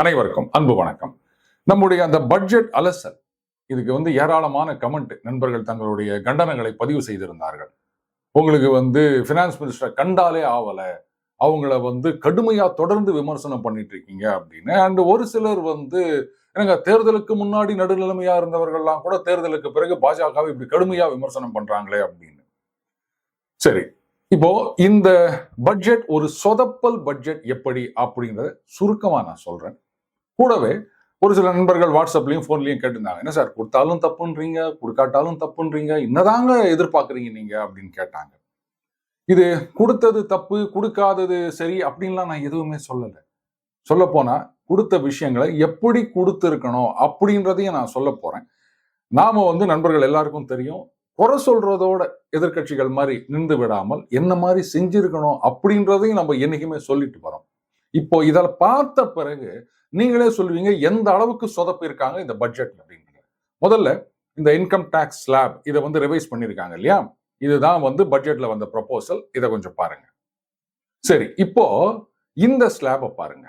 அனைவருக்கும் அன்பு வணக்கம். நம்முடைய அந்த பட்ஜெட் அலசல் இதுக்கு வந்து ஏராளமான கமெண்ட் நண்பர்கள் தங்களுடைய கண்டனங்களை பதிவு செய்திருந்தார்கள். உங்களுக்கு வந்து ஃபினான்ஸ் மினிஸ்டரை கண்டாலே ஆவல அவங்கள வந்து கடுமையா தொடர்ந்து விமர்சனம் பண்ணிட்டு இருக்கீங்க அப்படின்னு. அண்ட் ஒரு சிலர் வந்து எனக்கு தேர்தலுக்கு முன்னாடி நடுநிலைமையா இருந்தவர்கள்லாம் கூட தேர்தலுக்கு பிறகு பாஜகவை இப்படி கடுமையா விமர்சனம் பண்றாங்களே அப்படின்னு. சரி இப்போ இந்த பட்ஜெட் ஒரு சொதப்பல் பட்ஜெட் எப்படி அப்படின்றத சுருக்கமா நான் சொல்றேன். கூடவே ஒரு சில நண்பர்கள் வாட்ஸ்அப்லயும் ஃபோன்லயும் கேட்டிருந்தாங்க. என்ன சார் கொடுத்தாலும் தப்புன்றீங்க கொடுக்காட்டாலும் தப்புன்றீங்க என்னதாங்க எதிர்பார்க்குறீங்க நீங்க அப்படின்னு கேட்டாங்க. இது கொடுத்தது தப்பு கொடுக்காதது சரி அப்படின்லாம் நான் எதுவுமே சொல்லலை. சொல்லப்போனால் போனா கொடுத்த விஷயங்களை எப்படி கொடுத்துருக்கணும் அப்படின்றதையும் நான் சொல்ல போறேன். நாம வந்து நண்பர்கள் எல்லாருக்கும் தெரியும். குறை சொல்றதோட எதிர்க்கட்சிகள் மாதிரி நின்று விடாமல் என்ன மாதிரி செஞ்சிருக்கணும் அப்படின்றதையும் நம்ம என்னைக்குமே சொல்லிட்டு வரோம். இப்போ இதில் பார்த்த பிறகு நீங்களே சொல்லுவீங்க எந்த அளவுக்கு சொதப்பிருக்காங்க இந்த பட்ஜெட் அப்படின்றது. முதல்ல இந்த இன்கம் டேக்ஸ் ஸ்லாப் இதை வந்து ரிவைஸ் பண்ணியிருக்காங்க இல்லையா? இதுதான் வந்து பட்ஜெட்ல வந்த ப்ரொபோசல் இதை கொஞ்சம் பாருங்க. சரி இப்போ இந்த ஸ்லாபை பாருங்க.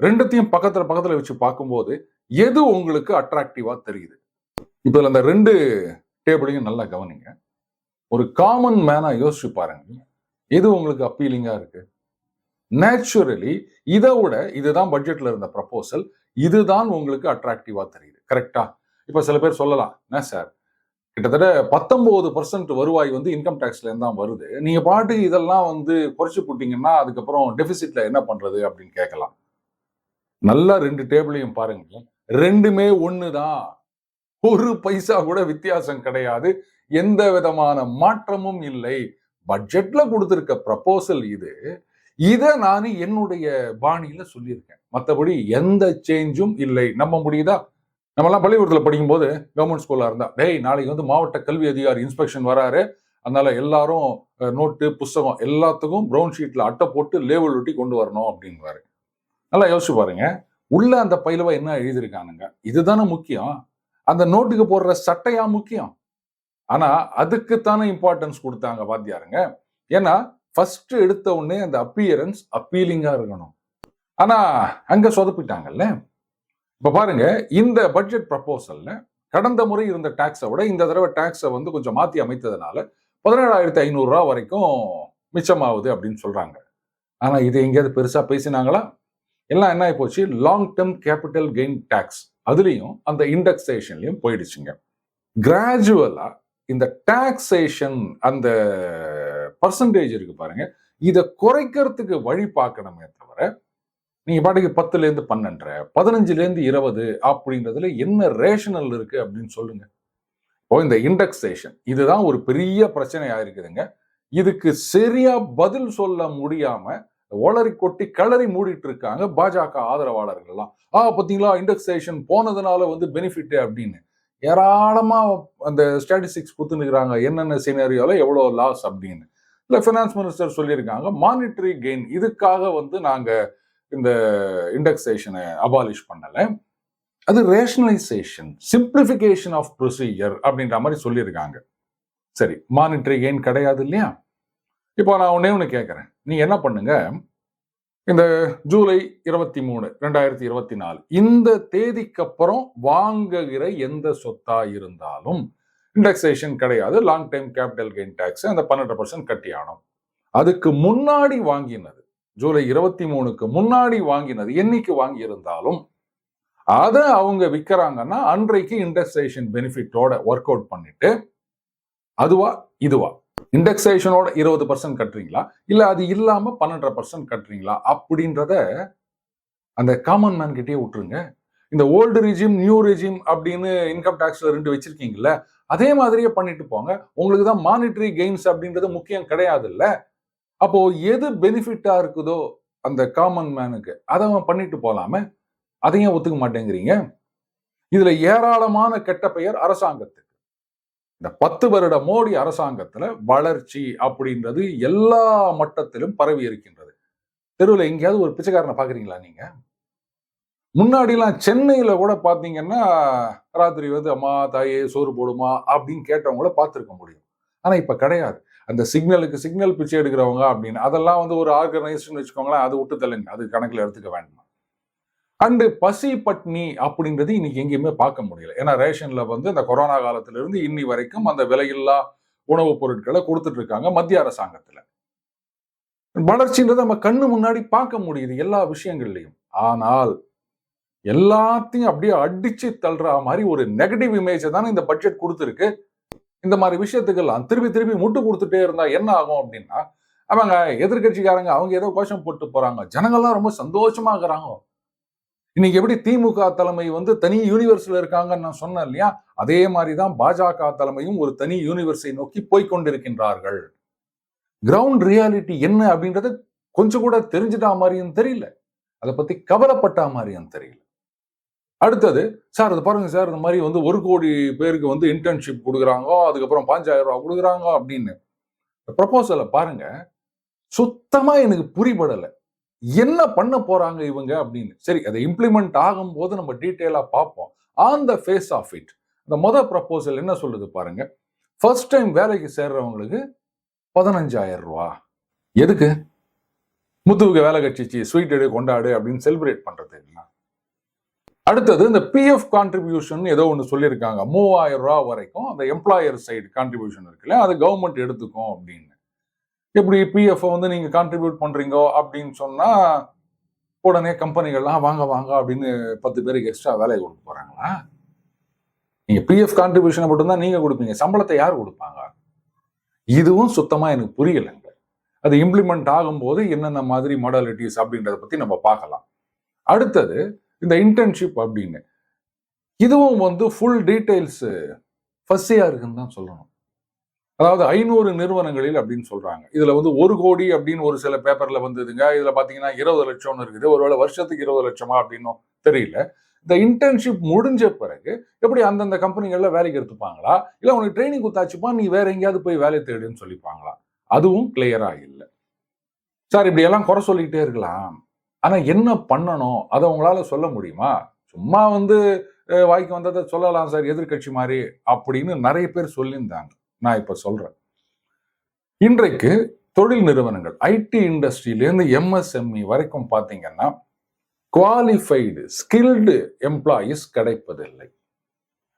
ரெண்டுத்தையும் பக்கத்துல பக்கத்துல வச்சு பார்க்கும்போது எது உங்களுக்கு அட்ராக்டிவா தெரியுது? இப்போ இந்த அந்த ரெண்டு டேபிளையும் நல்லா கவனிங்க. ஒரு காமன் மேனாக யோசிச்சு பாருங்க. எது உங்களுக்கு அப்பீலிங்காக இருக்கு? நேச்சுரலி இதை விட இதுதான் பட்ஜெட்ல இருந்த ப்ரப்போசல் இதுதான் உங்களுக்கு அட்ராக்டிவாக தெரியுது. கரெக்டா இப்போ சில பேர் சொல்லலாம். என்ன சார் கிட்டத்தட்ட பத்தொன்பது பர்சன்ட் வருவாய் வந்து இன்கம் டேக்ஸ்லேருந்து தான் வருது. நீங்கள் பாட்டு இதெல்லாம் வந்து குறைச்சி போட்டிங்கன்னா அதுக்கப்புறம் டெபிசிட்ல என்ன பண்ணுறது அப்படின்னு கேட்கலாம். நல்லா ரெண்டு டேபிளையும் பாருங்க. ரெண்டுமே ஒண்ணுதான். ஒரு பைசா கூட வித்தியாசம் கிடையாது. எந்த விதமான மாற்றமும் இல்லை. பட்ஜெட்ல கொடுத்துருக்க ப்ரப்போசல் இது. இதை நான் என்னுடைய பாணியில சொல்லியிருக்கேன். மற்றபடி எந்த சேஞ்சும் இல்லை. நம்ப முடியுதா? நம்மலாம் பள்ளிக்கூடத்தில் படிக்கும்போது கவர்மெண்ட் ஸ்கூலாக இருந்தா டேய் நாளைக்கு வந்து மாவட்ட கல்வி அதிகாரி இன்ஸ்பெக்ஷன் வராரு. அதனால எல்லாரும் நோட்டு புஸ்தகம் எல்லாத்துக்கும் ப்ரௌன் ஷீட்ல அட்டை போட்டு லேபிள் ஒட்டி கொண்டு வரணும் அப்படின்வாரு நல்லா யோசிச்சு பாருங்க. உள்ள அந்த பயிலவா என்ன எழுதியிருக்கானுங்க? இதுதானே முக்கியம். அந்த நோட்டுக்கு போடுற சட்டையா முக்கியம். ஆனா அதுக்குத்தானே இம்பார்ட்டன்ஸ் கொடுத்தாங்க வாத்தியாருங்க. ஏன்னா ஃபர்ஸ்ட் எடுத்த உடனே அந்த அப்பியரன்ஸ் அப்பீலிங்கா இருக்கணும். ஆனா அங்க சொதப்பிட்டாங்கல்ல? இப்ப பாருங்க இந்த பட்ஜெட் ப்ரப்போசல்ல கடந்த முறை இருந்த டாக்ஸை விட இந்த தடவை டாக்ஸை வந்து கொஞ்சம் மாத்தி அமைத்ததுனால பதினேழாயிரத்தி ஐநூறு ரூபா வரைக்கும் மிச்சமாகுது அப்படின்னு சொல்றாங்க. ஆனா இது எங்கேயாவது பெருசா பேசினாங்களா? எல்லாம் என்ன ஆகி போச்சு long term capital gain tax அதுலயும் அந்த இண்டெக்ஸேஷன்லயும் போயிடுச்சுங்க. கிராஜுவலா இந்த டாக்ஸேஷன் அந்த பர்சன்டேஜ் இருக்கு பாருங்க. இதை குறைக்கிறதுக்கு வழி பார்க்கணுமே தவிர நீங்க பாட்டுக்கு பத்துல இருந்து பன்னெண்டரை பதினஞ்சுல இருந்து இருபது அப்படின்றதுல என்ன ரேஷனல் இருக்கு அப்படின்னு சொல்லுங்க. இப்போ இந்த இண்டெக்ஸேஷன் இதுதான் ஒரு பெரிய பிரச்சனையா இருக்குதுங்க. இதுக்கு சரியா பதில் சொல்ல முடியாம ஒளரி கொட்டி கிளறி மூடிட்டு இருக்காங்க பாஜக ஆதரவாளர்கள்லாம். ஆ பார்த்தீங்களா இண்டெக்ஸேஷன் போனதுனால வந்து பெனிஃபிட் அப்படின்னு. ஏராளமாக அந்த ஸ்டாட்டிஸ்டிக்ஸ் குத்துனுக்குறாங்க என்னென்ன சினரியோல எவ்வளோ லாஸ் அப்படின்னு. இல்லை ஃபினான்ஸ் மினிஸ்டர் சொல்லியிருக்காங்க மானிட்டரி கெயின் இதுக்காக வந்து நாங்கள் இந்த இண்டெக்ஸேஷனை அபாலிஷ் பண்ணலை. அது ரேஷனலைசேஷன் சிம்பிளிஃபிகேஷன் ஆஃப் ப்ரொசீஜர் அப்படின்ற மாதிரி சொல்லியிருக்காங்க. சரி மானிட்டரி கெயின் கிடையாது இல்லையா? இப்போ நான் ஒன்னே ஒன்று கேட்குறேன் நீ என்ன பண்ணுங்க? இந்த ஜூலை இருபத்தி மூணு ரெண்டாயிரத்தி இருபத்தி நாலு இந்த தேதிக்கு அப்புறம் வாங்குகிற எந்த சொத்தா இருந்தாலும் இண்டெக்ஸேஷன் கிடையாது. Long time capital gain tax அந்த பன்னெண்டு பர்சன்ட் கட்டியானோம் அதுக்கு முன்னாடி வாங்கினது ஜூலை இருபத்தி மூணுக்கு முன்னாடி வாங்கினது என்னைக்கு வாங்கி இருந்தாலும் அதை அவங்க விற்கிறாங்கன்னா அன்றைக்கு இண்டெக்ஸேஷன் பெனிஃபிட்டோட ஒர்க் அவுட் பண்ணிட்டு அதுவா இதுவா. இண்டெக்ஸேஷனோட இருபது பர்சன்ட் கட்டுறீங்களா? இல்லை அது இல்லாமல் பன்னெண்டரை பர்சன்ட் கட்டுறீங்களா? அப்படின்றத அந்த காமன் மேன் கிட்டே விட்டுருங்க. இந்த ஓல்டு ரிஜிம் நியூ ரிஜிம் அப்படின்னு இன்கம் டேக்ஸ்ல ரெண்டு வச்சிருக்கீங்கல்ல அதே மாதிரியே பண்ணிட்டு போங்க. உங்களுக்கு தான் மானிட்டரி கெயின்ஸ் அப்படின்றது முக்கியம் கிடையாது இல்ல அப்போ எது பெனிஃபிட்டா இருக்குதோ அந்த காமன் மேனுக்கு அதை அவன் பண்ணிட்டு போலாமே. அதையும் ஒத்துக்க மாட்டேங்கிறீங்க. இதுல ஏராளமான கெட்ட பெயர் அரசாங்கத்துக்கு இந்த பத்து வருட மோடி அரசாங்கத்துல வளர்ச்சி அப்படின்றது எல்லா மட்டத்திலும் பரவி இருக்கின்றது. தெருவில் எங்கேயாவது ஒரு பிச்சைக்காரனை பாக்குறீங்களா நீங்க? முன்னாடிலாம் சென்னையில கூட பாத்தீங்கன்னா ராத்திரி வந்து அம்மா தாயே சோறு போடுமா அப்படின்னு கேட்டவங்கள பார்த்துருக்க முடியும். ஆனா இப்ப கிடையாது. அந்த சிக்னலுக்கு சிக்னல் பிச்சை எடுக்கிறவங்க அப்படின்னு அதெல்லாம் வந்து ஒரு ஆர்கனைஸ்ட்னு வச்சுக்கோங்களேன் அது விட்டு தள்ளுங்க. அது கணக்கில் எடுத்துக்க வேண்டாம். அண்டு பசி பட்னி அப்படின்றது இன்னைக்கு எங்கேயுமே பார்க்க முடியல. ஏன்னா ரேஷன்ல வந்து இந்த கொரோனா காலத்துல இருந்து இன்னி வரைக்கும் அந்த விலையில்லா உணவுப் பொருட்களை கொடுத்துட்டு இருக்காங்க மத்திய அரசாங்கத்துல. வளர்ச்சின்றது நம்ம கண்ணு முன்னாடி பார்க்க முடியுது எல்லா விஷயங்கள்லையும். ஆனால் எல்லாத்தையும் அப்படியே அடிச்சு தள்ளுற மாதிரி ஒரு நெகட்டிவ் இமேஜை தானே இந்த பட்ஜெட் கொடுத்துருக்கு. இந்த மாதிரி விஷயத்துக்கெல்லாம் திருப்பி திருப்பி முட்டு கொடுத்துட்டே இருந்தா என்ன ஆகும் அப்படின்னா அவங்க எதிர்கட்சிக்காரங்க அவங்க ஏதோ கோஷம் போட்டு போறாங்க. ஜனங்கள்லாம் ரொம்ப சந்தோஷமா இருக்கிறாங்க. இன்னைக்கு எப்படி திமுக தலைமை வந்து தனி யூனிவர்ஸ்ல இருக்காங்கன்னு நான் சொன்னேன் இல்லையா? அதே மாதிரி தான் பாஜக தலைமையும் ஒரு தனி யூனிவர்ஸை நோக்கி போய்கொண்டிருக்கின்றார்கள் கிரவுண்ட் ரியாலிட்டி என்ன அப்படின்றது கொஞ்சம் கூட தெரிஞ்சுட்டா மாதிரியும் தெரியல. அதை பத்தி கவலைப்பட்ட மாதிரியும் தெரியல. அடுத்தது சார் அது பாருங்க சார் இந்த மாதிரி வந்து ஒரு கோடி பேருக்கு வந்து இன்டர்ன்ஷிப் கொடுக்குறாங்க அதுக்கப்புறம் பாஞ்சாயிரம் ரூபா கொடுக்குறாங்க அப்படின்னு. ப்ரப்போசலை பாருங்க சுத்தமா எனக்கு புரிபடலை. என்ன பண்ண போறாங்க இவங்க அப்படின்னு. சரி அதை இம்ப்ளிமெண்ட் ஆகும்போது நம்ம டீட்டெயிலாக பார்ப்போம். On the face of it இந்த மொதல் ப்ரப்போசல் என்ன சொல்லுது பாருங்க. ஃபர்ஸ்ட் டைம் வேலைக்கு சேர்றவங்களுக்கு பதினஞ்சாயிரம் ரூபா. எதுக்கு? முத்துவுக்கு வேலை கட்சிச்சு ஸ்வீட் எடு கொண்டாடு அப்படின்னு செலிப்ரேட் பண்றது என்ன? அடுத்தது இந்த பிஎஃப் கான்ட்ரிபியூஷன் ஏதோ ஒன்று சொல்லியிருக்காங்க. மூவாயிரம் ரூபா வரைக்கும் அந்த எம்ப்ளாயர் சைடு கான்ட்ரிபியூஷன் இருக்குல்ல அது கவர்மெண்ட் எடுத்துக்கும் அப்படின்னு. எப்படி பிஎஃப் வந்து நீங்க கான்ட்ரிபியூட் பண்றீங்க அப்படின்னு சொன்னா உடனே கம்பெனிகள்லாம் வாங்க வாங்க அப்படின்னு பத்து பேருக்கு எக்ஸ்ட்ரா வேலையை கொடுக்க போறாங்களா? நீங்க பிஎஃப் கான்ட்ரிபியூஷனை மட்டும்தான் நீங்க கொடுப்பீங்க. சம்பளத்தை யார் கொடுப்பாங்க? இதுவும் சுத்தமா எனக்கு புரியலைங்க அது இம்ப்ளிமெண்ட் ஆகும்போது என்னென்ன மாதிரி மாடலிட்டிஸ் அப்படின்றத பத்தி நம்ம பார்க்கலாம். அடுத்தது இந்த இன்டர்ன்ஷிப் அப்படின்னு. இதுவும் வந்து ஃபுல் டீடைல்ஸ் ஃபஸ்ஸியா இருக்குன்னு தான் சொல்லணும். அதாவது ஐநூறு நிறுவனங்களில் அப்படின்னு சொல்றாங்க. இதுல வந்து ஒரு கோடி அப்படின்னு ஒரு சில பேப்பர்ல வந்ததுங்க. இதுல பாத்தீங்கன்னா இருபது லட்சம்னு இருக்குது. ஒருவேளை வருஷத்துக்கு இருபது லட்சமா அப்படின்னும் தெரியல. இந்த இன்டர்ன்ஷிப் முடிஞ்ச பிறகு எப்படி அந்தந்த கம்பெனிகள்ல வேலைக்கு எடுத்துப்பாங்களா இல்லை உனக்கு ட்ரைனிங் குத்தாச்சுப்பா நீ வேற எங்கேயாவது போய் வேலை தேடுன்னு சொல்லிப்பாங்களா? அதுவும் கிளியரா இல்லை. சார் இப்படி எல்லாம் குறை சொல்லிக்கிட்டே இருக்கலாம். ஆனா என்ன பண்ணணும்? அதை உங்களால சொல்ல முடியுமா? சும்மா வந்து வாய்க்கு வந்ததை சொல்லலாம் சார் எதிர்க்கட்சி மாதிரி அப்படின்னு நிறைய பேர் சொல்லியிருந்தாங்க. நான் இப்போ சொல்கிறேன் இன்றைக்கு தொழில் நிறுவனங்கள் ஐடி இண்டஸ்ட்ரியிலேருந்து எம்எஸ்எம்இ வரைக்கும் பார்த்தீங்கன்னா குவாலிஃபைடு ஸ்கில்டு எம்ப்ளாயீஸ் கிடைப்பதில்லை.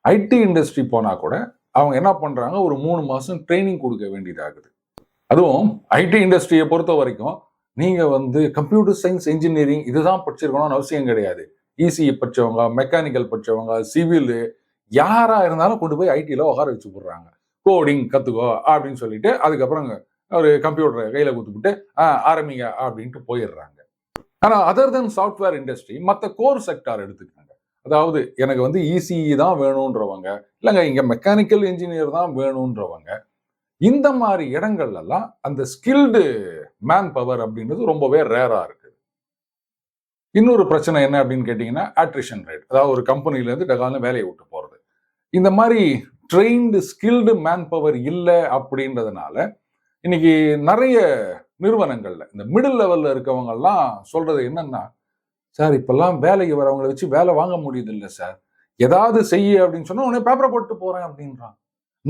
ஐடி இண்டஸ்ட்ரி போனால் கூட அவங்க என்ன பண்ணுறாங்க ஒரு மூணு மாதம் ட்ரைனிங் கொடுக்க வேண்டியதாகுது. அதுவும் ஐடி இண்டஸ்ட்ரியை பொறுத்த வரைக்கும் நீங்கள் வந்து கம்ப்யூட்டர் சயின்ஸ் இன்ஜினியரிங் இதுதான் படிச்சிருக்கணும்னு அவசியம் கிடையாது. இசிஇ படிச்சவங்க மெக்கானிக்கல் படிச்சவங்க சிவில் யாராக இருந்தாலும் கொண்டு போய் ஐடியில் உட்கார வச்சு போடுறாங்க கோடிங் கத்துக்கோ அப்படின்னு சொல்லிட்டு அதுக்கப்புறம் ஒரு கம்ப்யூட்டரை கையில் கொடுத்துக்கிட்டு "ஆ, ஆரம்பிங்க அப்படின்ட்டு போயிடுறாங்க. ஆனால் அதர் தென் சாஃப்ட்வேர் இண்டஸ்ட்ரி மற்ற கோர் செக்டார் எடுத்துக்கிறாங்க அதாவது எனக்கு வந்து இசிஇ தான் வேணுன்றவங்க இல்லைங்க இங்கே மெக்கானிக்கல் இன்ஜினியர் தான் வேணுன்றவங்க இந்த மாதிரி இடங்கள்லாம் அந்த ஸ்கில்டு மேன் பவர் அப்படின்றது ரொம்பவே ரேராக இருக்குது இன்னொரு பிரச்சனை என்ன அப்படின்னு கேட்டிங்கன்னா ஆட்ரிஷன் ரேட் அதாவது ஒரு கம்பெனிலேருந்து டகாலம் வேலையை விட்டு போகிறது இந்த மாதிரி ட்ரெயின்டு ஸ்கில்டு மேன் பவர் இல்லை அப்படின்றதுனால இன்னைக்கு நிறைய நிறுவனங்கள்ல இந்த மிடில் லெவல்ல இருக்கவங்க எல்லாம் சொல்றது என்னன்னா சார் இப்பெல்லாம் வேலைக்கு வரவங்களை வச்சு வேலை வாங்க முடியுது இல்லை சார். ஏதாவது செய்ய அப்படின்னு சொன்னால் உடனே பேப்பரை போட்டு போறேன் அப்படின்றான்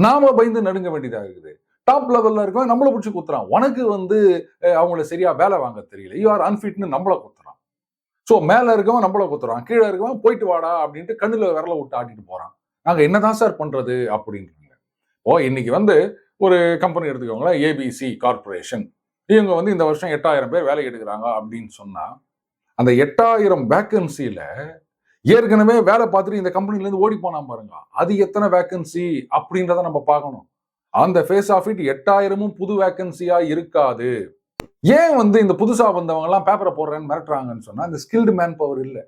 நாம பயந்து நடுங்க வேண்டியதா இருக்குது. டாப் லெவல்ல இருக்கவன் நம்மள பிடிச்சி குத்துறான். உனக்கு வந்து அவங்கள சரியா வேலை வாங்க தெரியல. யூ ஆர் அன்ஃபிட்னு நம்மள குத்துறான். ஸோ மேல இருக்கவன் நம்மள குத்துறான். கீழே இருக்கவன் போயிட்டு வாடா அப்படின்ட்டு கண்ணுல விரல விட்டு ஆட்டிட்டு போறான். நாங்கள் என்னதான் சார் பண்ணுறது அப்படின்றாங்க. ஓ இன்னைக்கு வந்து ஒரு கம்பெனி எடுத்துக்கோங்களேன் ஏபிசி கார்ப்பரேஷன் இவங்க வந்து இந்த வருஷம் எட்டாயிரம் பேர் வேலை எடுக்கிறாங்க அப்படின்னு சொன்னால் அந்த எட்டாயிரம் வேக்கன்சியில் ஏற்கனவே வேலை பார்த்துட்டு இந்த கம்பெனிலேருந்து ஓடி போனா பாருங்க. அது எத்தனை வேக்கன்சி அப்படின்றத நம்ம பார்க்கணும். அந்த ஃபேஸ் ஆஃப் இட் எட்டாயிரமும் புது வேக்கன்சியாக இருக்காது. ஏன் வந்து இந்த புதுசாக வந்தவங்கலாம் பேப்பரை போடுறேன்னு மிரட்டுறாங்கன்னு சொன்னால் இந்த ஸ்கில்டு மேன் பவர் இல்லை.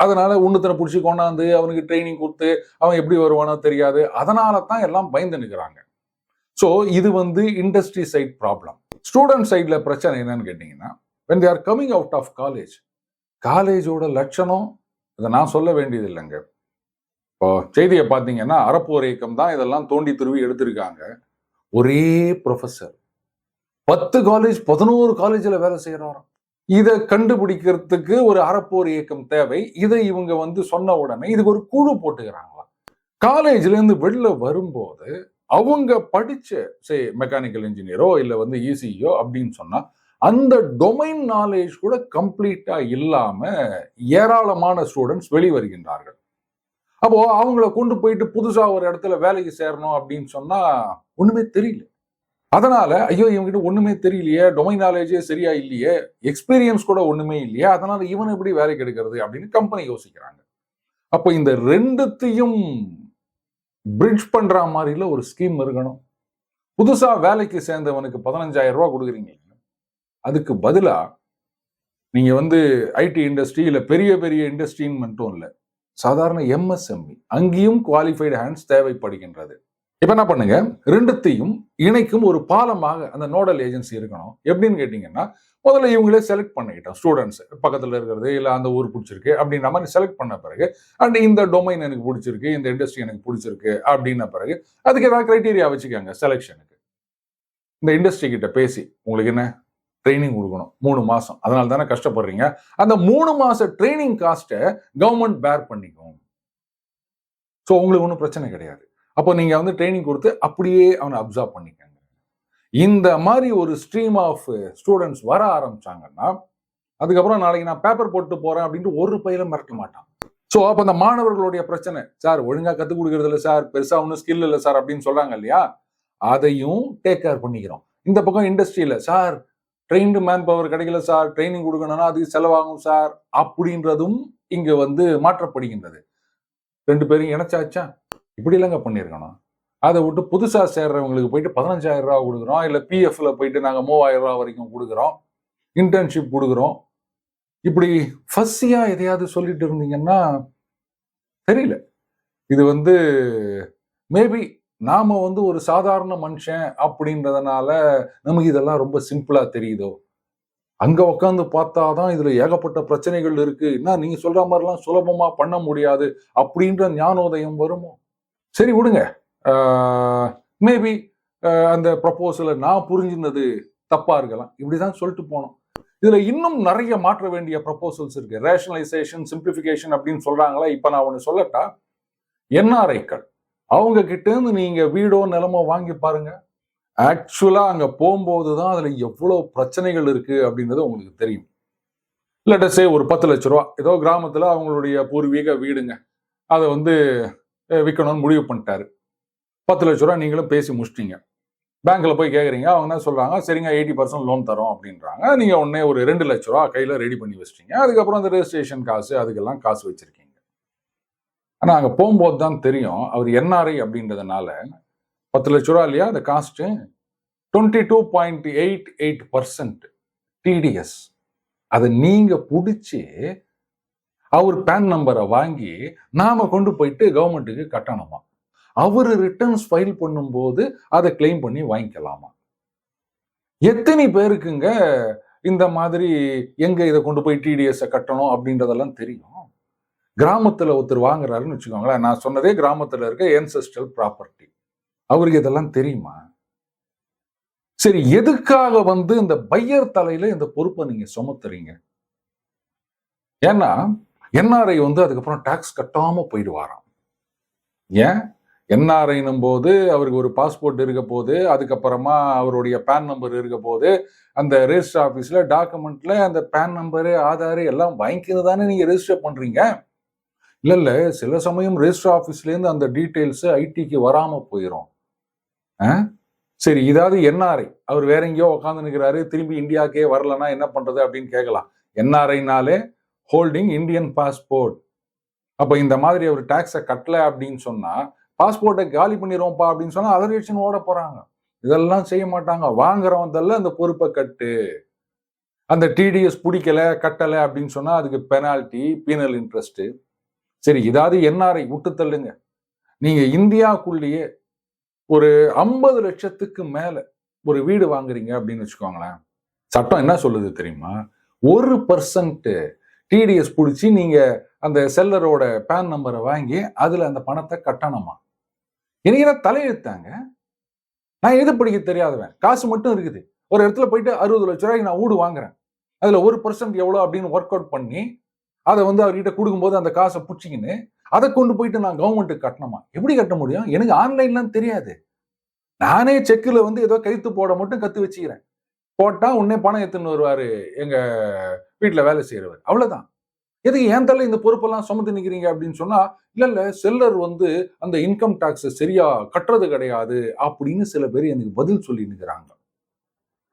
அதனால ஒன்றுத்தனை பிடிச்சி கொண்டாந்து அவனுக்கு ட்ரைனிங் கொடுத்து அவன் எப்படி வருவானோ தெரியாது. அதனால தான் எல்லாம் பயந்து நிற்கிறாங்க ஸோ இது வந்து இண்டஸ்ட்ரி சைட் ப்ராப்ளம் ஸ்டூடெண்ட் சைடில் பிரச்சனை என்னன்னு கேட்டிங்கன்னா when they are coming out of college காலேஜோட லட்சணம் இதை நான் சொல்ல வேண்டியது இல்லைங்க இப்போ செய்தியை பார்த்தீங்கன்னா அறப்போர் இயக்கம் தான் இதெல்லாம் தோண்டி துருவி எடுத்திருக்காங்க. ஒரே ப்ரொஃபஸர் பத்து காலேஜ் பதினோரு காலேஜில் வேலை செய்கிறாராம் இதை கண்டுபிடிக்கிறதுக்கு ஒரு அறப்போர் இயக்கம் தேவை. இதை இவங்க வந்து சொன்ன உடனே இதுக்கு ஒரு குழு போட்டுக்கிறாங்களாம் காலேஜ்ல இருந்து வெளில வரும்போது அவங்க படிச்ச சே மெக்கானிக்கல் இன்ஜினியரோ இல்லை வந்து இசியோ அப்படின்னு சொன்னா அந்த டொமைன் நாலேஜ் கூட கம்ப்ளீட்டா இல்லாம ஏராளமான ஸ்டூடெண்ட்ஸ் வெளிவருகின்றார்கள். அப்போ அவங்கள கொண்டு போயிட்டு புதுசா ஒரு இடத்துல வேலைக்கு சேரணும் அப்படின்னு சொன்னா ஒண்ணுமே தெரியல. அதனால ஐயோ இவங்கிட்ட ஒண்ணுமே தெரியலையே டொமைன் நாலேஜே சரியா இல்லையே எக்ஸ்பீரியன்ஸ் கூட ஒண்ணுமே இல்லையே அதனால இவன் எப்படி வேலைக்கு எடுக்கிறது அப்படின்னு கம்பெனி யோசிக்கிறாங்க. அப்போ இந்த ரெண்டுத்தையும் பிரிட்ஜ் பண்ற மாதிரில ஒரு ஸ்கீம் இருக்கணும். புதுசா வேலைக்கு சேர்ந்தவனுக்கு பதினஞ்சாயிரம் ரூபாய் கொடுக்குறீங்க. அதுக்கு பதிலா நீங்க வந்து ஐடி இண்டஸ்ட்ரி இல்ல பெரிய பெரிய இண்டஸ்ட்ரின்னு மட்டும் இல்லை சாதாரண எம்எஸ்எம்இ அங்கேயும் குவாலிஃபைடு ஹேண்ட்ஸ் தேவைப்படுகின்றது. இப்போ என்ன பண்ணுங்க? ரெண்டுத்தையும் இணைக்கும் ஒரு பாலமாக அந்த நோடல் ஏஜென்சி இருக்கணும். எப்படின்னு கேட்டிங்கன்னா முதல்ல இவங்களே செலக்ட் பண்ணிக்கிட்டோம். ஸ்டூடெண்ட்ஸ் பக்கத்தில் இருக்கிறது இல்லை அந்த ஊர் பிடிச்சிருக்கு அப்படின்ற மாதிரி செலக்ட் பண்ண பிறகு அண்ட் இந்த டொமைன் எனக்கு பிடிச்சிருக்கு இந்த இண்டஸ்ட்ரி எனக்கு பிடிச்சிருக்கு அப்படின்ன பிறகு அதுக்கு ஏதாவது க்ரைட்டீரியா வச்சுக்கோங்க செலெக்ஷனுக்கு இந்த இண்டஸ்ட்ரி கிட்ட பேசி உங்களுக்கு என்ன? ட்ரைனிங் கொடுக்கணும். மூணு மாதம் அதனால தானே கஷ்டப்படுறீங்க? அந்த மூணு மாத ட்ரைனிங் காஸ்ட்டை கவர்மெண்ட் பேர் பண்ணிக்கும். ஸோ உங்களுக்கு ஒன்றும் பிரச்சனை கிடையாது. அப்போ நீங்கள் வந்து ட்ரைனிங் கொடுத்து அப்படியே அவனை அப்சர்வ் பண்ணிக்கங்க. இந்த மாதிரி ஒரு ஸ்ட்ரீம் ஆஃப் ஸ்டூடெண்ட்ஸ் வர ஆரம்பிச்சாங்கன்னா அதுக்கப்புறம் நாளைக்கு நான் பேப்பர் போட்டு போறேன் அப்படின்ட்டு ஒரு பையில மிரட்ட மாட்டான். ஸோ அப்போ அந்த மாணவர்களுடைய பிரச்சனை சார் ஒழுங்காக கற்றுக் கொடுக்குறது இல்லை சார் பெருசாக ஒன்றும் ஸ்கில் இல்லை சார் அப்படின்னு சொல்கிறாங்க இல்லையா? அதையும் டேக் கேர் பண்ணிக்கிறோம். இந்த பக்கம் இண்டஸ்ட்ரியில் சார் ட்ரெயின்டு மேன் பவர் கிடைக்கல சார் ட்ரைனிங் கொடுக்கணும்னா அதுக்கு செலவாகும் சார் அப்படின்றதும் இங்கே வந்து மாற்றப்படுகின்றது. ரெண்டு பேரும் இணைச்சாச்சா? இப்படி இல்லைங்க பண்ணியிருக்கணும். அதை விட்டு புதுசா சேர்றவங்களுக்கு போயிட்டு பதினஞ்சாயிரம் ரூபா கொடுக்குறோம். இல்லை பிஎஃப்ல போயிட்டு நாங்கள் மூவாயிரம் ரூபா வரைக்கும் கொடுக்குறோம். இன்டர்ன்ஷிப் கொடுக்குறோம். இப்படி ஃபஸ்ஸியாக எதையாவது சொல்லிட்டு இருந்தீங்கன்னா தெரியல. இது வந்து மேபி நாம வந்து ஒரு சாதாரண மனுஷன் அப்படின்றதுனால நமக்கு இதெல்லாம் ரொம்ப சிம்பிளா தெரியுதோ? அங்க உட்காந்து பார்த்தா தான் இதுல ஏகப்பட்ட பிரச்சனைகள் இருக்கு. என்ன நீங்க சொல்ற மாதிரிலாம் சுலபமா பண்ண முடியாது. அப்படின்ற ஞானோதயம் வருமோ? சரி விடுங்க. மேபி அந்த ப்ரப்போசலை நான் புரிஞ்சிருந்தது தப்பா இருக்கலாம். இப்படிதான் சொல்லிட்டு போனோம். இதுல இன்னும் நிறைய மாற்ற வேண்டிய ப்ரப்போசல்ஸ் இருக்கு. ரேஷனலைசேஷன் சிம்பிளிஃபிகேஷன் அப்படின்னு சொல்றாங்களா? இப்ப நான் ஒன்று சொல்லட்டா என்ஆர்ஐக்கள் அவங்க கிட்ட இருந்து நீங்க வீடோ நிலமோ வாங்கி பாருங்க. ஆக்சுவலா அங்க போகும்போது தான் அதுல எவ்வளவு பிரச்சனைகள் இருக்கு அப்படின்றது உங்களுக்கு தெரியும். இல்லாட்டசே ஒரு பத்து லட்ச ரூபா. ஏதோ கிராமத்துல அவங்களுடைய பூர்வீக வீடுங்க. அதை வந்து விற்கணும்னு முடிவு பண்ணிட்டாரு. பத்து லட்ச ரூபா நீங்களும் பேசி முடிச்சிட்டீங்க. பேங்க்ல போய் கேட்குறீங்க அவங்க என்ன சொல்றாங்க? சரிங்க எயிட்டி பர்சன்ட் லோன் தரோம் அப்படின்றாங்க. நீங்க உடனே ஒரு ரெண்டு லட்ச ரூபா கையில ரெடி பண்ணி வச்சிட்டீங்க. அதுக்கப்புறம் அந்த ரெஜிஸ்ட்ரேஷன் காசு அதுக்கெல்லாம் காசு வச்சிருக்கீங்க. ஆனா அங்க போகும்போது தான் தெரியும். அவர் என்ஆர்ஐ அப்படின்றதுனால பத்து லட்ச ரூபா இல்லையா? அந்த cost twenty two point eight eight percent TDS அதை நீங்க பிடிச்சி அவர் பேன் நம்பரை வாங்கி நாம கொண்டு போயிட்டு கவர்மெண்ட்டுக்கு கட்டணுமா? அவர் ரிட்டர்ன்ஸ் ஃபைல் பண்ணும்போது அதை கிளைம் பண்ணி வாங்கிக்கலாமா? எத்தனை பேருக்குங்க இந்த மாதிரி எங்க இதை கொண்டு போய் டிடிஎஸ்ஸை கட்டணும் அப்படின்றதெல்லாம் தெரியும். கிராமத்துல ஒருத்தர் வாங்குறாருன்னு வச்சுக்கோங்களேன். நான் சொன்னதே கிராமத்துல இருக்க ஏன்செஸ்ட்ரல் ப்ராப்பர்ட்டி அவருக்கு இதெல்லாம் தெரியுமா? சரி எதுக்காக வந்து இந்த பையர் தலையில இந்த பொறுப்பை நீங்க சுமத்துறீங்க? ஏன்னா என்ஆர்ஐ வந்து அதுக்கப்புறம் டாக்ஸ் கட்டாமல் போயிடுவாராம். ஏன்? என்ஆர்ஐனும் போது அவருக்கு ஒரு பாஸ்போர்ட் இருக்க போது அதுக்கப்புறமா அவருடைய பேன் நம்பர் இருக்க போது அந்த ரெஜிஸ்டர் ஆஃபீஸில் டாக்குமெண்ட்ல அந்த பேன் நம்பரு ஆதார் எல்லாம் வாங்கிக்கிறது தானே நீங்கள் ரெஜிஸ்டர் பண்ணுறீங்க இல்லை இல்லை சில சமயம் ரெஜிஸ்டர் ஆஃபீஸ்லேருந்து அந்த டீட்டெயில்ஸு ஐடிக்கு வராமல் போயிடும் சரி இதாவது என்ஆர்ஐ அவர் வேற எங்கேயோ உட்காந்து நிற்கிறாரு திரும்பி இந்தியாக்கே வரலன்னா என்ன பண்ணுறது அப்படின்னு கேட்கலாம். என்ஆர்ஐனாலே ஹோல்டிங் இந்தியன் பாஸ்போர்ட் அப்போ இந்த மாதிரி அவர் டேக்ஸை கட்டலை அப்படின்னு சொன்னால் பாஸ்போர்ட்டை காலி பண்ணிடுவோம்ப்பா அப்படின்னு சொன்னால் அதர் ரிலேஷன் ஓட போகிறாங்க இதெல்லாம் செய்ய மாட்டாங்க. வாங்குறவந்தல்ல அந்த பொறுப்பை கட்டு. அந்த டிடிஎஸ் பிடிக்கல கட்டலை அப்படின்னு சொன்னால் அதுக்கு பெனால்ட்டி பீனல் இன்ட்ரெஸ்ட்டு சரி இதாவது என்ஆர்ஐ விட்டு தள்ளுங்க. நீங்கள் இந்தியாவுக்குள்ளேயே ஒரு ஐம்பது லட்சத்துக்கு மேலே ஒரு வீடு வாங்குறீங்க அப்படின்னு வச்சுக்கோங்களேன். சட்டம் என்ன சொல்லுது தெரியுமா? ஒரு பர்சன்ட்டு டிடிஎஸ் பிடிச்சி நீங்கள் அந்த செல்லரோட பேன் நம்பரை வாங்கி அதில் அந்த பணத்தை கட்டணுமா? எனக்கு தலையெழுத்தாங்க. நான் எது படிக்க தெரியாதவன்? காசு மட்டும் இருக்குது. ஒரு இடத்துல போயிட்டு அறுபது லட்ச ரூபாய்க்கு நான் வீடு வாங்குறேன். அதில் ஒரு பர்சன்ட் எவ்வளோ அப்படின்னு ஒர்க் அவுட் பண்ணி அதை வந்து அவர்கிட்ட கொடுக்கும்போது அந்த காசை பிடிச்சிக்கின்னு அதை கொண்டு போயிட்டு நான் கவர்மெண்ட்டுக்கு கட்டணுமா? எப்படி கட்ட முடியும்? எனக்கு ஆன்லைன்லாம் தெரியாது. நானே செக்கில் வந்து ஏதோ கைத்து போட மட்டும் கற்று வச்சுக்கிறேன். போட்டால் உடனே பணம் எடுத்துன்னு வருவார் எங்கள் வீட்டுல வேலை செய்யறவர் அவ்வளவுதான். எதுக்கு ஏன் தலை இந்த பொறுப்பெல்லாம் சுமந்து நிக்கிறீங்க அப்படின்னு சொன்னா இல்ல இல்ல செல்லர் வந்து அந்த இன்கம் டாக்ஸ் சரியா கட்டுறது கிடையாது அப்படின்னு சில பேர் எனக்கு பதில் சொல்லி நிற்கிறாங்க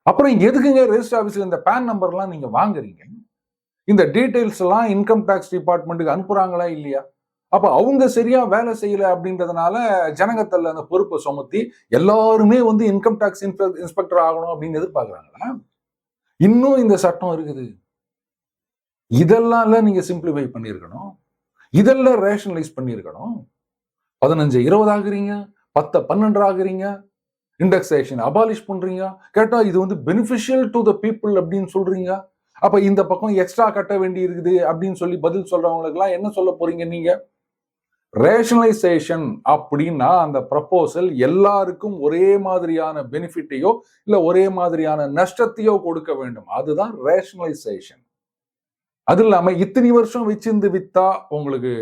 அப்புறம் எதுக்குங்க ரெஜிஸ்டர் ஆஃபீஸ்ல இந்த பேன் நம்பர்லாம் நீங்க வாங்குறீங்க? இந்த டீட்டெயில்ஸ் எல்லாம் இன்கம் டாக்ஸ் டிபார்ட்மெண்ட்டுக்கு அனுப்புறாங்களா இல்லையா? அப்ப அவங்க சரியா வேலை செய்யல அப்படின்றதுனால ஜனகத்தில் அந்த பொறுப்பை சுமத்தி எல்லாருமே வந்து இன்கம் டாக்ஸ் இன்ஸ்பெக்டர் ஆகணும் அப்படின்னு எதிர்பார்க்குறாங்களா? இன்னும் இந்த சட்டம் இருக்குது. இதெல்லாம் நீங்க சிம்பிளிஃபை பண்ணியிருக்கணும். இதெல்லாம் ரேஷனலைஸ் பண்ணியிருக்கணும். பதினஞ்சு இருபது ஆகுறீங்க பத்து பன்னெண்டு ஆகுறீங்க இண்டெக்ஸேஷன் அபாலிஷ் பண்றீங்க கேட்டால் இது வந்து பெனிஃபிஷியல் டு த பீப்புள் அப்படின்னு சொல்றீங்க. அப்ப இந்த பக்கம் எக்ஸ்ட்ரா கட்ட வேண்டி இருக்குது அப்படின்னு சொல்லி பதில் சொல்றவங்களுக்குலாம் என்ன சொல்ல போறீங்க நீங்க? ரேஷனலைசேஷன் அப்படின்னா அந்த ப்ரப்போசல் எல்லாருக்கும் ஒரே மாதிரியான பெனிஃபிட்டையோ இல்லை ஒரே மாதிரியான நஷ்டத்தையோ கொடுக்க வேண்டும். அதுதான் ரேஷனலைசேஷன் அது இல்லாம இத்தனை வருஷம் வச்சிருந்து வித்தா உங்களுக்கு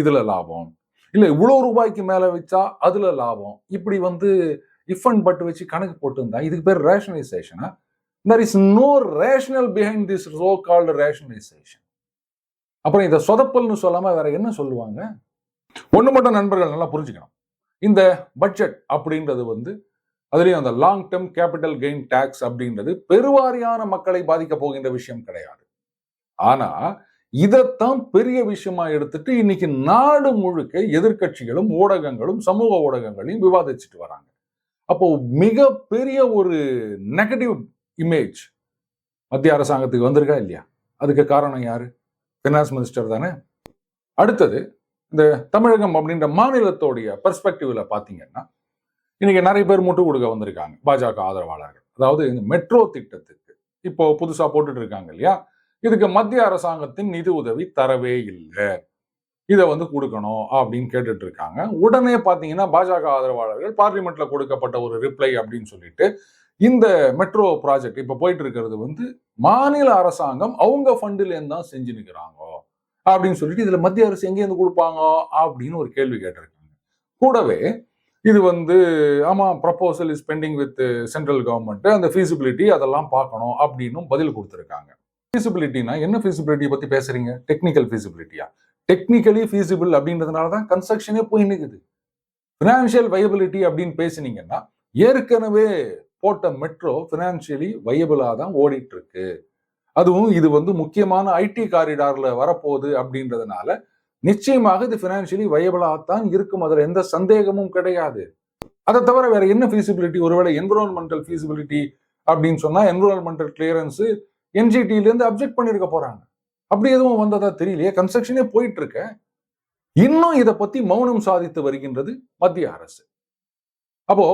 இதுல லாபம். இல்ல இவ்வளவு ரூபாய்க்கு மேல வச்சா அதுல லாபம். இப்படி வந்து இஃப் அண்ட் பட் வச்சு கணக்கு போட்டுருந்தா இதுக்கு பேர் ரேஷனலைசேஷனா there is no rational behind this so called rationalization அப்புறம் இதை சொதப்பல்னு சொல்லாம வேற என்ன சொல்லுவாங்க? ஒன்று மட்டும் நண்பர்கள் நல்லா புரிஞ்சுக்கணும். இந்த பட்ஜெட் அப்படின்றது வந்து அதுலேயும் அந்த long term capital gain tax அப்படின்றது பெருவாரியான மக்களை பாதிக்க போகின்ற விஷயம் கிடையாது. ஆனா இதைத்தான் பெரிய விஷயமா எடுத்துட்டு இன்னைக்கு நாடு முழுக்க எதிர்க்கட்சிகளும் ஊடகங்களும் சமூக ஊடகங்களையும் விவாதிச்சுட்டு வராங்க. அப்போ மிக பெரிய ஒரு நெகட்டிவ் இமேஜ் மத்திய அரசாங்கத்துக்கு வந்திருக்கா இல்லையா? அதுக்கு காரணம் யாரு? பினான்ஸ் மினிஸ்டர் தானே? அடுத்தது இந்த தமிழகம் அப்படின்ற மாநிலத்தோடைய பெர்ஸ்பெக்டிவ்ல பாத்தீங்கன்னா இன்னைக்கு நிறைய பேர் முட்டு கொடுக்க வந்திருக்காங்க. பாஜக ஆதரவாளர்கள். அதாவது இந்த மெட்ரோ திட்டத்துக்கு. இப்போ புதுசா போட்டுட்டு இருக்காங்க இல்லையா? இதுக்கு மத்திய அரசாங்கத்தின் நிதி உதவி தரவே இல்லை. இதை வந்து கொடுக்கணும் அப்படின்னு கேட்டுட்டு இருக்காங்க. உடனே பார்த்தீங்கன்னா பாஜக ஆதரவாளர்கள் பார்லிமெண்ட்ல கொடுக்கப்பட்ட ஒரு ரிப்ளை அப்படின்னு சொல்லிட்டு இந்த மெட்ரோ ப்ராஜெக்ட் இப்போ போயிட்டு இருக்கிறது வந்து மாநில அரசாங்கம் அவங்க ஃபண்டிலேருந்து தான் செஞ்சு நிற்கிறாங்க அப்படின்னு சொல்லிட்டு இதில் மத்திய அரசு எங்கேருந்து கொடுப்பாங்க அப்படின்னு ஒரு கேள்வி கேட்டிருக்காங்க. கூடவே இது வந்து ஆமாம் proposal is pending with central government அந்த ஃபீசிபிலிட்டி அதெல்லாம் பார்க்கணும் அப்படின்னும் பதில் கொடுத்துருக்காங்க. ஃபீசிபிலிட்டினா என்ன ஃபீசிபிலிட்டியை பத்தி பேசுறீங்க? டெக்னிக்கல் ஃபீசிபிலிட்டியா டெக்னிக்கலி ஃபீசிபிள் அப்படின்றதுனால தான் கன்ஸ்ட்ரக்ஷனே போய் நிற்குது ஃபினான்ஷியல் வயபிலிட்டி அப்படின்னு பேசுனீங்கன்னா ஏற்கனவே போட்ட மெட்ரோ ஃபினான்ஷியலி வயபிளாக தான் ஓடிட்டு இருக்கு அதுவும் இது வந்து முக்கியமான ஐடி காரிடார்ல வரப்போகுது அப்படின்றதுனால நிச்சயமாக இது ஃபினான்ஷியலி வயபிளாக தான் இருக்கும். அதுல எந்த சந்தேகமும் கிடையாது. அதை தவிர வேற என்ன ஃபீசிபிலிட்டி ஒருவேளை என்விரான்மெண்டல் ஃபீசிபிலிட்டி அப்படின்னு சொன்னா என்விரான்மெண்டல் கிளியரன்ஸு என்ஜிடியிலேருந்து அப்செக்ட் பண்ணிருக்க போறாங்க. அப்படி எதுவும் வந்ததா தெரியலையே. கன்ஸ்ட்ரக்ஷனே போயிட்டு இருக்க இன்னும் இதை பத்தி மௌனம் சாதித்து வருகின்றது மத்திய அரசு. அப்போ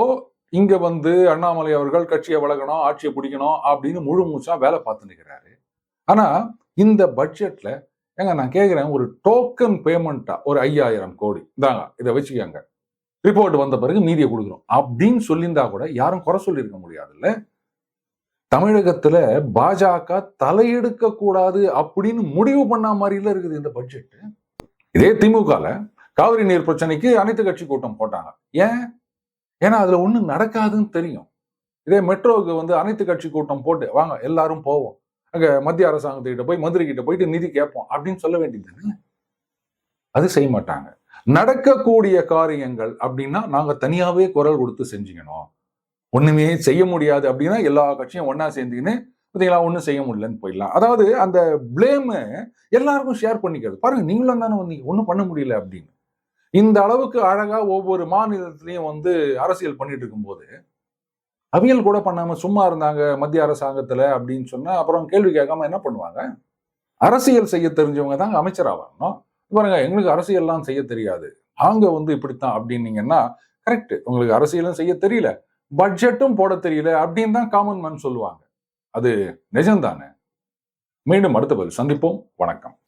இங்க வந்து அண்ணாமலை அவர்கள் கட்சியை வளர்க்கணும் ஆட்சியை பிடிக்கணும் அப்படின்னு முழு மூச்சா வேலை பார்த்து நிற்கிறாரு ஆனா இந்த பட்ஜெட்ல ஏங்க நான் கேட்குறேன் ஒரு டோக்கன் பேமெண்ட்டா ஒரு ஐயாயிரம் கோடி. இந்தாங்க இதை வச்சுக்கோங்க. ரிப்போர்ட் வந்த பிறகு மீதியை கொடுக்குறோம். அப்படின்னு சொல்லியிருந்தா கூட யாரும் குறை சொல்லியிருக்க முடியாதுல்ல. தமிழகத்துல பாஜக தலையெடுக்க கூடாது அப்படின்னு முடிவு பண்ண மாதிரில இருக்குது இந்த பட்ஜெட் இதே திமுகல காவிரி நீர் பிரச்சனைக்கு அனைத்து கட்சி கூட்டம் போட்டாங்க. ஏன்? ஏன்னா அதுல ஒண்ணும் நடக்காதுன்னு தெரியும். இதே மெட்ரோவுக்கு வந்து அனைத்து கட்சி கூட்டம் போட்டு வாங்க எல்லாரும் போவோம். அங்க மத்திய அரசாங்கத்துக்கிட்ட போய் மந்திரி கிட்ட போயிட்டு நிதி கேட்போம் அப்படின்னு சொல்ல வேண்டியது அது செய்ய மாட்டாங்க. நடக்கக்கூடிய காரியங்கள் அப்படின்னா நாங்க தனியாவே குரல் கொடுத்து செஞ்சுக்கணும். ஒன்றுமே செய்ய முடியாது அப்படின்னா எல்லா கட்சியும் ஒன்றா சேர்ந்துக்கின்னு பார்த்தீங்களா ஒன்றும் செய்ய முடியலன்னு போயிடலாம். அதாவது அந்த பிளேமு எல்லாருக்கும் ஷேர் பண்ணிக்கிறது. பாருங்க நீங்களும் தானே வந்தீங்க ஒன்றும் பண்ண முடியல அப்படின்னு. இந்த அளவுக்கு அழகா ஒவ்வொரு மாநிலத்திலையும் வந்து அரசியல் பண்ணிட்டு இருக்கும்போது அவியல் கூட பண்ணாமல் சும்மா இருந்தாங்க மத்திய அரசாங்கத்தில் அப்படின்னு சொன்னால் அப்புறம் கேள்வி கேட்காம என்ன பண்ணுவாங்க? அரசியல் செய்ய தெரிஞ்சவங்க தான் அமைச்சராக வரணும் பாருங்க எங்களுக்கு அரசியல்லாம் செய்ய தெரியாது. நாங்கள் வந்து இப்படித்தான் அப்படின்னீங்கன்னா கரெக்ட் உங்களுக்கு அரசியலும் செய்ய தெரியல. பட்ஜெட்டும் போட தெரியல அப்படின்னு தான் காமன் மேன் சொல்லுவாங்க. அது நிஜம்தானே? மீண்டும் அடுத்த பதில் சந்திப்போம். வணக்கம்.